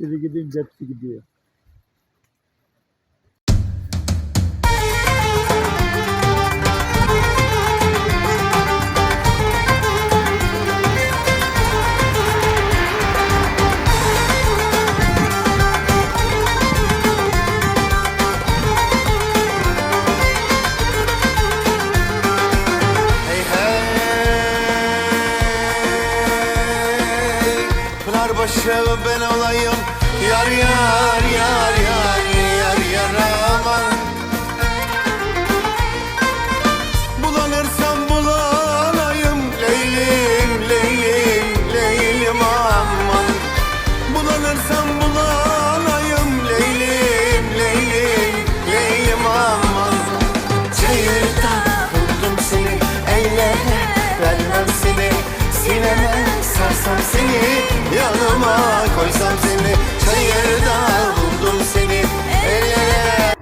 Biri gidince hepsi gidiyor. Yar yar yar yar yar yar Bulanırsam bulanayım Leylim leylim leylim aman. Bulanırsam bulanayım Leylim leylim leylim aman. Çayırda buldum seni ellere vermem seni. Sineme sarsam seni yanıma koysam seni Çayırda buldum seni ellere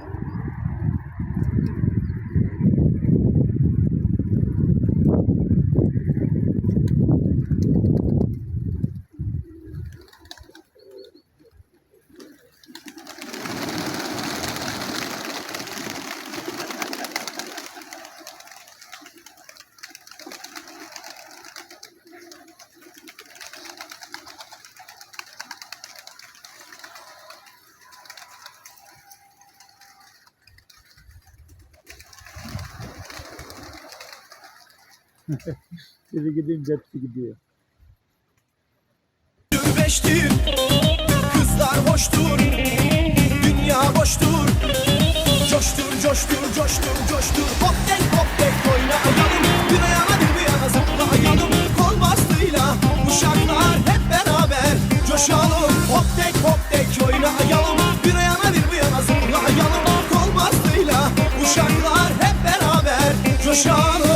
Biri gidince hepsi gidiyor. Kızlar hoştur Dünya boştur. Coştur coştur coştur coştur. Hop tek hop tek oynayalım Bir yana bir yana zıplayalım Kol bastığıyla uşaklar hep beraber Coşalım. Hop tek hop tek oynayalım Bir yana bir bir yana zıplayalım Kol bastığıyla uşaklar hep beraber Coşalım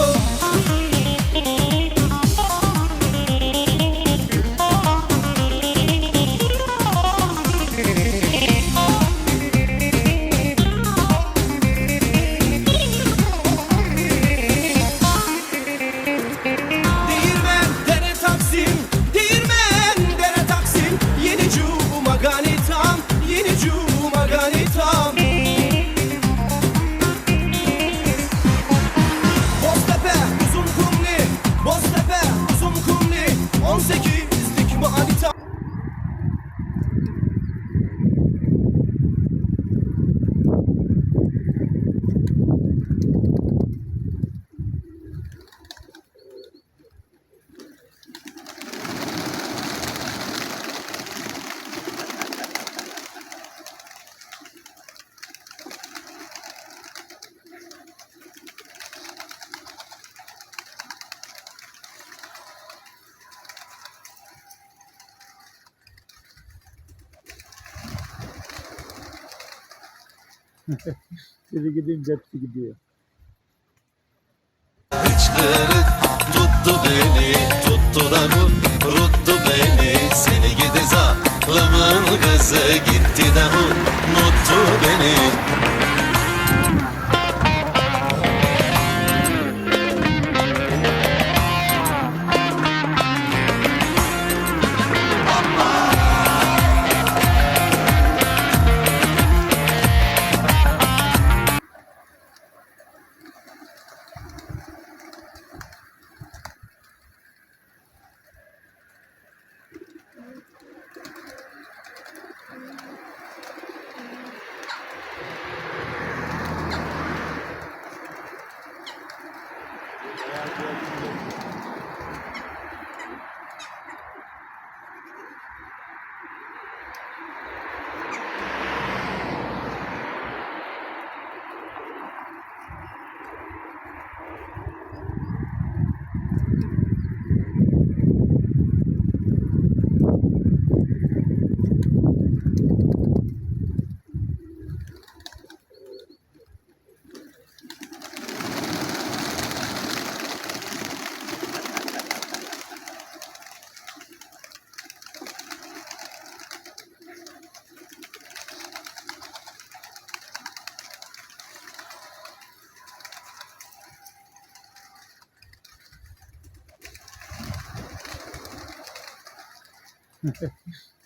Biri gidince hepsi gidiyor.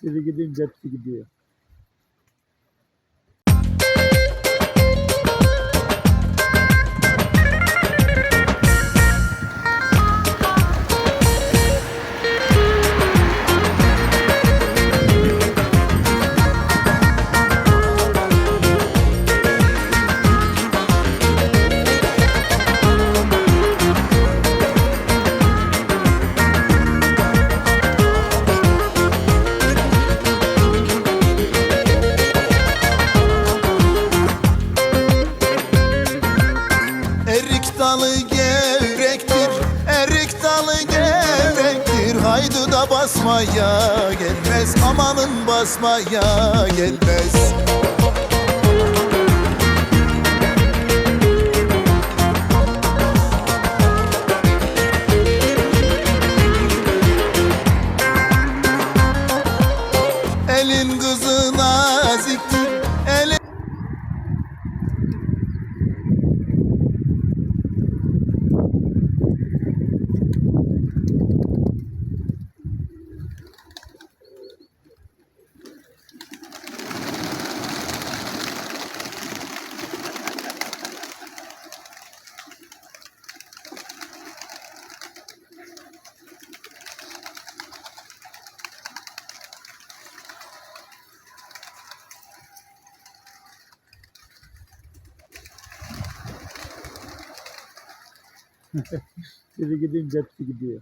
Biri gidince hepsi gidiyor. Dalı gevrektir, erik dalı gevrektir Haydi da basmaya gelmez, amanın basmaya gelmez Biri gidince hepsi gidiyor.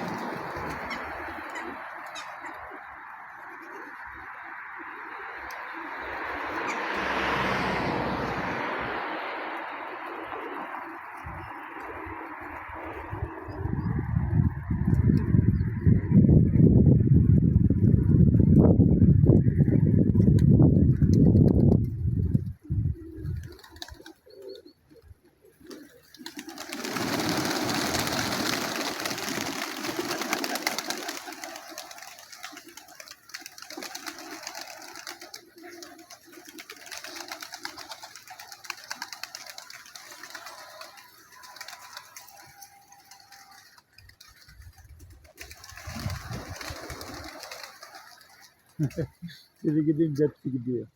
Biri gidince hepsi gidiyor.